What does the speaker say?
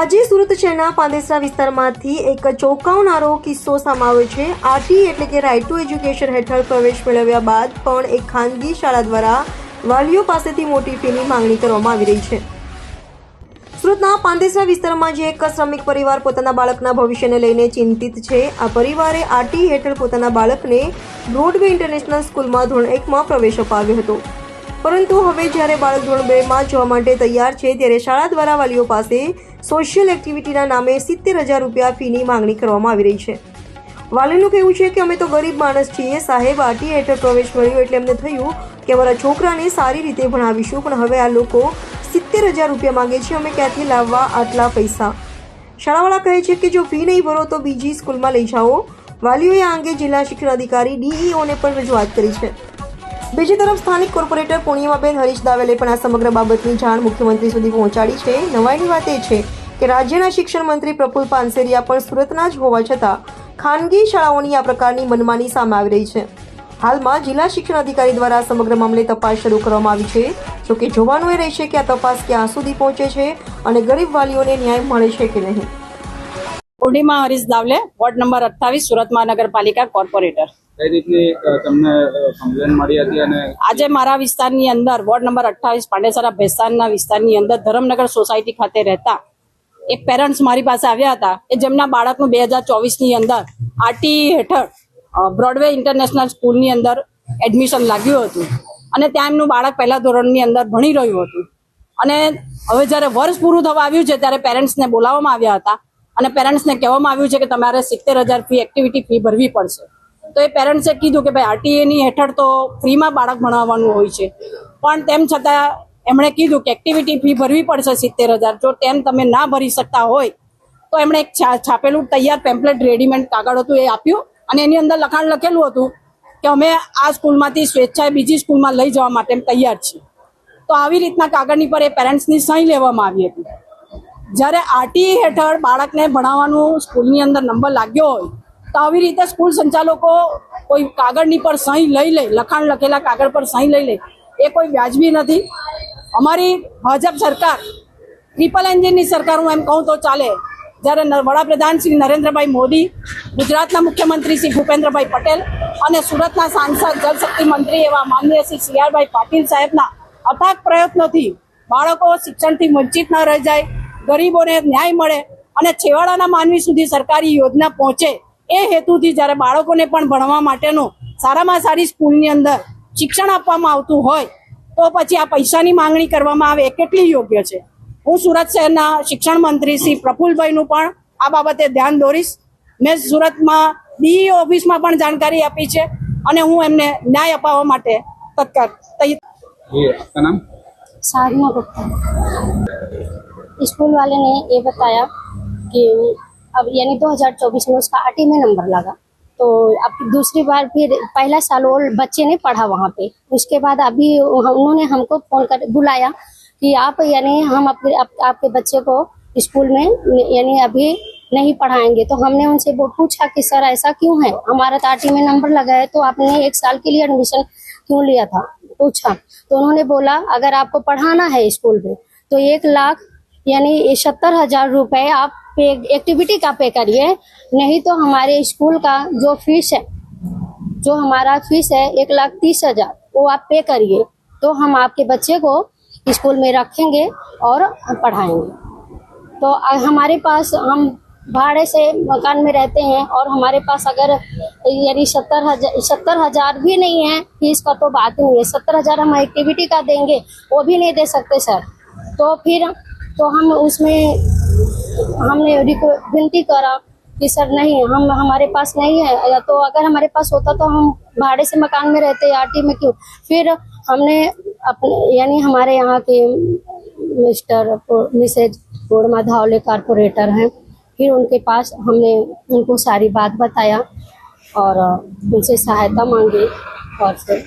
આજે સુરત શહેરના પાંદેસરા વિસ્તારમાંથી એક ચોંકાવનારો કિસ્સો સામે આવ્યો છે. આરટી એટલે કે રાઇટ ટુ એજ્યુકેશન હેઠળ પ્રવેશ મેળવ્યા બાદ પણ એક ખાનગી શાળા દ્વારા વાલીઓ પાસેથી મોટી ફીની માંગણી કરવામાં આવી રહી છે. સુરતના પાંદેસરા વિસ્તારમાં જે એક શ્રમિક પરિવાર પોતાના બાળકના ભવિષ્યને લઈને ચિંતિત છે, આ પરિવારે આરટી હેઠળ પોતાના બાળકને બ્રોડવે ઇન્ટરનેશનલ સ્કૂલમાં ધોરણ એકમાં પ્રવેશ અપાવ્યો હતો. પરંતુ હવે જ્યારે બાળક ધોરણ બેમાં જવા માટે તૈયાર છે, ત્યારે શાળા દ્વારા વાલીઓ પાસે સોશિયલ એક્ટિવિટીના નામે સિત્તેર હજાર રૂપિયા ફીની માંગણી કરવામાં આવી રહી છે. વાલીનું કહેવું છે કે અમે તો ગરીબ માણસ છીએ, સાહેબ આરટી હેઠળ પ્રવેશ મળ્યો એટલે અમને થયું કે અમારા છોકરાને સારી રીતે ભણાવીશું, પણ હવે આ લોકો સિત્તેર હજાર રૂપિયા માંગે છે, અમે ક્યાંથી લાવવા આટલા પૈસા? શાળાવાળા કહે છે કે જો ફી નહીં ભરો તો બીજી સ્કૂલમાં લઈ જાઓ. વાલીઓએ આ અંગે જિલ્લા શિક્ષણ અધિકારી ડીઈઓને પણ રજૂઆત કરી છે. બીજી તરફ સ્થાનિક કોર્પોરેટર પૂર્ણિમાબેન હરીશ દાવેલે પણ આ સમગ્ર બાબતની જાણ મુખ્યમંત્રી સુધી પહોંચાડી છે. નવાઈની વાત એ છે કે રાજ્યના શિક્ષણ મંત્રી પ્રફુલ પાનસેરિયા પણ સુરતના જ હોવા છતાં ખાનગી શાળાઓની આ પ્રકારની મનમાની સામે આવી રહી છે. હાલમાં જિલ્લા શિક્ષણ અધિકારી દ્વારા સમગ્ર મામલે તપાસ શરૂ કરવામાં આવી છે. જોકે જોવાનું એ રહેશે કે આ તપાસ ક્યાં સુધી પહોંચે છે અને ગરીબ વાલીઓને ન્યાય મળે છે કે નહીં. પૂર્ણિમા હરીશ દાવલે વોર્ડ નંબર અઠ્ઠાવીસ સુરત મહાનગરપાલિકા કોર્પોરેટર. આજે મારા વિસ્તારની અંદર વોર્ડ નંબર અઠ્ઠાવીસ પાંડેસરા ભેસ્તાનના વિસ્તારની અંદર ધરમનગર સોસાયટી ખાતે રહેતા એક પેરેન્ટ્સ મારી પાસે આવ્યા હતા કે જેમના બાળકનું બે હજાર ચોવીસની અંદર આરટી હેઠળ બ્રોડવે ઇન્ટરનેશનલ સ્કૂલની અંદર એડમિશન લાગ્યું હતું. અને ત્યાં એમનું બાળક પહેલા ધોરણની અંદર ભણી રહ્યું હતું. અને હવે જ્યારે વર્ષ પૂરું થવા આવ્યું છે ત્યારે પેરેન્ટ્સને બોલાવવામાં આવ્યા હતા. અને પેરેન્ટ્સને કહેવામાં આવ્યું છે કે તમારે સિત્તેર હજાર ફી એક્ટિવિટી ફી ભરવી પડશે. તો એ પેરેન્ટ્સે કીધું કે ભાઈ આરટીએની હેઠળ તો ફ્રીમાં બાળક ભણાવવાનું હોય છે. પણ તેમ છતાં એમણે કીધું કે એક્ટિવિટી ફી ભરવી પડશે સિત્તેર હજાર. જો તેમ તમે ના ભરી શકતા હોય, તો એમણે એક છાપેલું તૈયાર પેમ્પલેટ રેડીમેડ કાગળ હતું એ આપ્યું અને એની અંદર લખાણ લખેલું હતું કે અમે આ સ્કૂલમાંથી સ્વેચ્છાએ બીજી સ્કૂલમાં લઈ જવા માટે તૈયાર છીએ. તો આવી રીતના કાગળની પર એ પેરેન્ટ્સની સહી લેવામાં આવી હતી. જ્યારે આરટી હેઠળ બાળકને ભણાવવાનું સ્કૂલની અંદર નંબર લાગ્યો હોય, તો આવી રીતે સ્કૂલ સંચાલકો કોઈ કાગળની પર સહી લઈ લે, લખાણ લખેલા કાગળ પર સહી લઈ લે, એ કોઈ વ્યાજબી નથી. અમારી ભાજપ સરકાર, ટ્રિપલ એન્જિનની સરકાર, હું એમ કહું તો ચાલે. જ્યારે વડાપ્રધાન શ્રી નરેન્દ્રભાઈ મોદી, ગુજરાતના મુખ્યમંત્રી શ્રી ભૂપેન્દ્રભાઈ પટેલ અને સુરતના સાંસદ જલશક્તિ મંત્રી એવા માનનીય શ્રી સીઆરભાઈ પાટીલ સાહેબના અથાગ પ્રયત્નોથી બાળકો શિક્ષણથી વંચિત ન રહી જાય. ગરીબોને ન્યાય મળે અને છેવાડાના માનવી સુધી સરકારી યોજના પહોંચે એ હેતુથી જ્યારે બાળકોને પણ ભણવા માટેનું સારામાં સારી સ્કૂલની અંદર શિક્ષણ આપવામાં આવતું હોય તો પછી આ પૈસાની માંગણી કરવામાં આવે એ કેટલી યોગ્ય છે? હું સુરત શહેરના શિક્ષણ મંત્રી શ્રી પ્રફુલભાઈનું પણ આ બાબતે ધ્યાન દોરીશ. મેં સુરતમાં ડીઈ ઓફિસમાં પણ જાણકારી આપી છે અને હું એમને ન્યાય અપાવવા માટે તત્કર તૈયાર નામ? સાધના ગુપ્તા स्कूल वाले ने ये बताया कि अब यानी 2024 में उसका आरटी में नंबर लगा। तो अब दूसरी बार फिर पहला साल वो बच्चे ने पढ़ा वहाँ पे। उसके बाद अभी उन्होंने हमको फ़ोन कर बुलाया कि आप यानी हम अपने आप, आपके बच्चे को स्कूल में यानी अभी नहीं पढ़ाएँगे। तो हमने उनसे वो पूछा कि सर ऐसा क्यों है? हमारा तो आरटी में नंबर लगा है तो आपने एक साल के लिए एडमिशन क्यों लिया था? पूछा। तो उन्होंने बोला अगर आपको पढ़ाना है स्कूल में तो एक लाख, यानी सत्तर हज़ार रुपए आप पे एक्टिविटी का पे करिए। नहीं तो हमारे स्कूल का जो फ़ीस है, जो हमारा फ़ीस है, एक लाख तीस हज़ार, वो आप पे करिए। तो हम आपके बच्चे को स्कूल में रखेंगे और पढ़ाएँगे। तो हमारे पास हम भाड़े से मकान में रहते हैं और हमारे पास अगर, यानी सत्तर हज़ार सत्तर हज़ार भी नहीं है फ़ीस का तो बात नहीं है। सत्तर हज़ार हम एक्टिविटी का देंगे, वो भी नहीं दे सकते सर तो फिर तो हम उसमें हमने विनती करा कि सर नहीं, हम, हमारे पास नहीं है, या तो अगर हमारे पास होता तो हम भाड़े से मकान में रहते आरटी में क्यों? फिर हमने अपने, यानी हमारे यहाँ के mister missus Purnima Dhawale corporator हैं, फिर उनके पास हमने उनको सारी बात बताया और उनसे सहायता मांगी और फिर